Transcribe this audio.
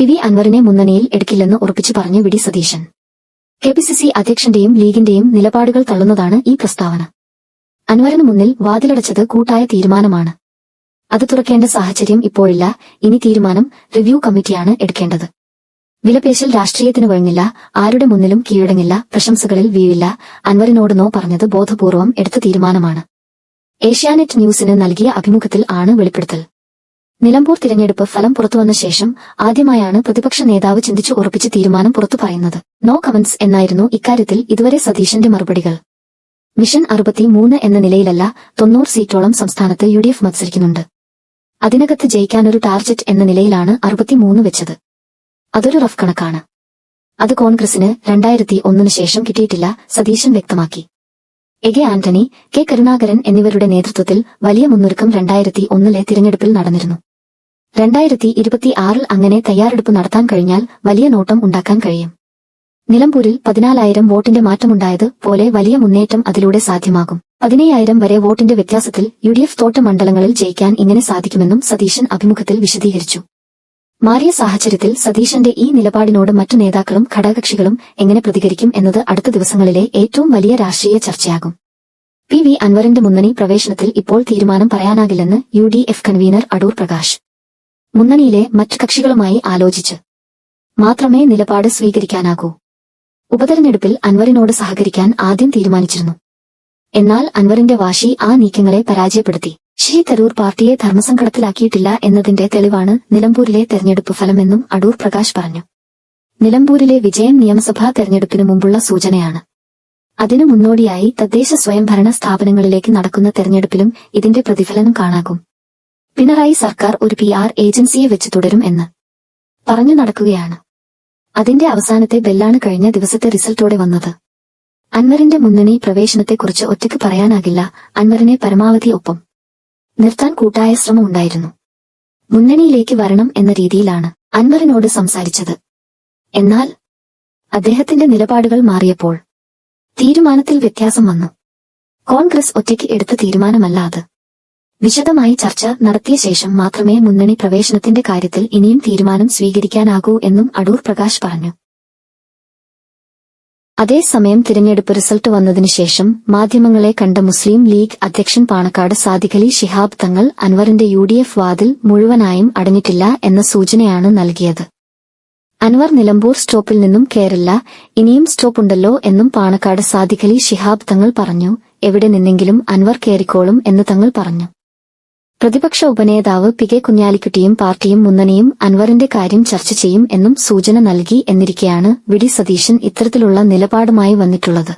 P V അൻവറിനെ മുന്നണിയിൽ എടുക്കില്ലെന്ന് ഉറപ്പിച്ചു പറഞ്ഞു V D Satheesan. K P C C അധ്യക്ഷന്റെയും ലീഗിന്റെയും നിലപാടുകൾ തള്ളുന്നതാണ് ഈ പ്രസ്താവന. അൻവറിന് മുന്നിൽ വാതിലടച്ചത് കൂട്ടായ തീരുമാനമാണ്. അത് തുറക്കേണ്ട സാഹചര്യം ഇപ്പോഴില്ല ഇനി തീരുമാനം റിവ്യൂ കമ്മിറ്റിയാണ് എടുക്കേണ്ടത്. വിലപേശൽ രാഷ്ട്രീയത്തിന് വഴങ്ങില്ല ആരുടെ മുന്നിലും കീഴടങ്ങില്ല പ്രശംസകളിൽ വീഴില്ല അൻവറിനോട് നോ പറഞ്ഞത് ബോധപൂർവം എടുത്ത തീരുമാനമാണ്. ഏഷ്യാനെറ്റ് ന്യൂസിന് നൽകിയ അഭിമുഖത്തിൽ ആണ് വെളിപ്പെടുത്തൽ. നിലമ്പൂർ തിരഞ്ഞെടുപ്പ് ഫലം പുറത്തുവന്ന ശേഷം ആദ്യമായാണ് പ്രതിപക്ഷ നേതാവ് ചിന്തിച്ചു ഉറപ്പിച്ച് തീരുമാനം പുറത്തു പറയുന്നത്. നോ കമന്റ്സ് എന്നായിരുന്നു ഇക്കാര്യത്തിൽ ഇതുവരെ സതീശന്റെ മറുപടികൾ. മിഷൻ അറുപത്തിമൂന്ന് എന്ന നിലയിലല്ല തൊണ്ണൂറ് സീറ്റോളം സംസ്ഥാനത്ത് യു ഡി എഫ് മത്സരിക്കുന്നുണ്ട്. അതിനകത്ത് ജയിക്കാനൊരു ടാർജറ്റ് എന്ന നിലയിലാണ് അറുപത്തിമൂന്ന് വെച്ചത്. അതൊരു റഫ് കണക്കാണ്. അത് കോൺഗ്രസിന് രണ്ടായിരത്തി ഒന്നിന് ശേഷം കിട്ടിയിട്ടില്ല സതീശൻ വ്യക്തമാക്കി. എകെ ആന്റണി കെ കരുണാകരൻ എന്നിവരുടെ നേതൃത്വത്തിൽ വലിയ മുന്നൊരുക്കം രണ്ടായിരത്തി ഒന്നിലെ തിരഞ്ഞെടുപ്പിൽ നടന്നിരുന്നു. രണ്ടായിരത്തി ഇരുപത്തിയാറിൽ അങ്ങനെ തയ്യാറെടുപ്പ് നടത്താൻ കഴിഞ്ഞാൽ വലിയ നോട്ടം ഉണ്ടാക്കാൻ കഴിയും. നിലമ്പൂരിൽ പതിനാലായിരം വോട്ടിന്റെ മാറ്റമുണ്ടായത് പോലെ വലിയ മുന്നേറ്റം അതിലൂടെ സാധ്യമാകും. പതിനയ്യായിരം വരെ വോട്ടിന്റെ വ്യത്യാസത്തിൽ യു ഡി എഫ് തോട്ട മണ്ഡലങ്ങളിൽ ജയിക്കാൻ ഇങ്ങനെ സാധിക്കുമെന്നും സതീശൻ അഭിമുഖത്തിൽ വിശദീകരിച്ചു. മാറിയ സാഹചര്യത്തിൽ സതീശന്റെ ഈ നിലപാടിനോട് മറ്റു നേതാക്കളും ഘടകകക്ഷികളും എങ്ങനെ പ്രതികരിക്കും എന്നത് അടുത്ത ദിവസങ്ങളിലെ ഏറ്റവും വലിയ രാഷ്ട്രീയ ചർച്ചയാകും. പി വി അൻവറിന്റെ മുന്നണി പ്രവേശനത്തിൽ ഇപ്പോൾ തീരുമാനം പറയാനാകില്ലെന്ന് U D F convener Adoor Prakash. മുന്നണിയിലെ മറ്റു കക്ഷികളുമായി ആലോചിച്ച് മാത്രമേ നിലപാട് സ്വീകരിക്കാനാകൂ. ഉപതെരഞ്ഞെടുപ്പിൽ അൻവറിനോട് സഹകരിക്കാൻ ആദ്യം തീരുമാനിച്ചിരുന്നു. എന്നാൽ അൻവറിന്റെ വാശി ആ നീക്കങ്ങളെ പരാജയപ്പെടുത്തി. ഷീ തരൂർ പാർട്ടിയെ ധർമ്മസങ്കടത്തിലാക്കിയിട്ടില്ല എന്നതിന്റെ തെളിവാണ് നിലമ്പൂരിലെ തെരഞ്ഞെടുപ്പ് ഫലമെന്നും അടൂർ പ്രകാശ് പറഞ്ഞു. നിലമ്പൂരിലെ വിജയം നിയമസഭാ തെരഞ്ഞെടുപ്പിനു മുമ്പുള്ള സൂചനയാണ്. അതിനു മുന്നോടിയായി തദ്ദേശ സ്വയംഭരണ സ്ഥാപനങ്ങളിലേക്ക് നടക്കുന്ന തെരഞ്ഞെടുപ്പിലും ഇതിന്റെ പ്രതിഫലനം കാണാകും. പിണറായി സർക്കാർ ഒരു പി ആർ ഏജൻസിയെ വെച്ച് തുടരും എന്ന് പറഞ്ഞു നടക്കുകയാണ്. അതിന്റെ അവസാനത്തെ ബെല്ലാണ് കഴിഞ്ഞ ദിവസത്തെ റിസൾട്ടോടെ വന്നത്. അൻവറിന്റെ മുന്നണി പ്രവേശനത്തെക്കുറിച്ച് ഒറ്റയ്ക്ക് പറയാനാകില്ല അൻവറിനെ പരമാവധി ഒപ്പം നിർത്താൻ കൂട്ടായ ശ്രമമുണ്ടായിരുന്നു മുന്നണിയിലേക്ക് വരണം എന്ന രീതിയിലാണ് അൻവറിനോട് സംസാരിച്ചത്. എന്നാൽ അദ്ദേഹത്തിന്റെ നിലപാടുകൾ മാറിയപ്പോൾ തീരുമാനത്തിൽ വ്യത്യാസം വന്നു. കോൺഗ്രസ് ഒറ്റയ്ക്ക് എടുത്ത തീരുമാനമല്ല അത്. വിശദമായി ചർച്ച നടത്തിയ ശേഷം മാത്രമേ മുന്നണി പ്രവേശനത്തിന്റെ കാര്യത്തിൽ ഇനിയും തീരുമാനം സ്വീകരിക്കാനാകൂ എന്നും അടൂർ പ്രകാശ് പറഞ്ഞു. അതേസമയം തിരഞ്ഞെടുപ്പ് റിസൾട്ട് വന്നതിനുശേഷം മാധ്യമങ്ങളെ കണ്ട മുസ്ലിം ലീഗ് അധ്യക്ഷൻ പാണക്കാട് സാദിഖലി ഷിഹാബ് തങ്ങൾ അൻവറിന്റെ യു വാതിൽ മുഴുവനായും അടഞ്ഞിട്ടില്ല എന്ന സൂചനയാണ് നൽകിയത്. അൻവർ നിലമ്പൂർ സ്റ്റോപ്പിൽ നിന്നും കേറില്ല ഇനിയും സ്റ്റോപ്പുണ്ടല്ലോ എന്നും പാണക്കാട് സാദിഖലി ഷിഹാബ് തങ്ങൾ പറഞ്ഞു എവിടെ നിന്നെങ്കിലും അൻവർ കേറിക്കോളും എന്ന് തങ്ങൾ പറഞ്ഞു. പ്രതിപക്ഷ ഉപനേതാവ് പി കെ കുഞ്ഞാലിക്കുട്ടിയും പാർട്ടിയും മുന്നണിയും അൻവറിന്റെ കാര്യം ചർച്ച ചെയ്യും എന്നും സൂചന നൽകി എന്നിരിക്കെയാണ് വി ഡി സതീശൻ ഇത്തരത്തിലുള്ള നിലപാടുമായി വന്നിട്ടുള്ളത്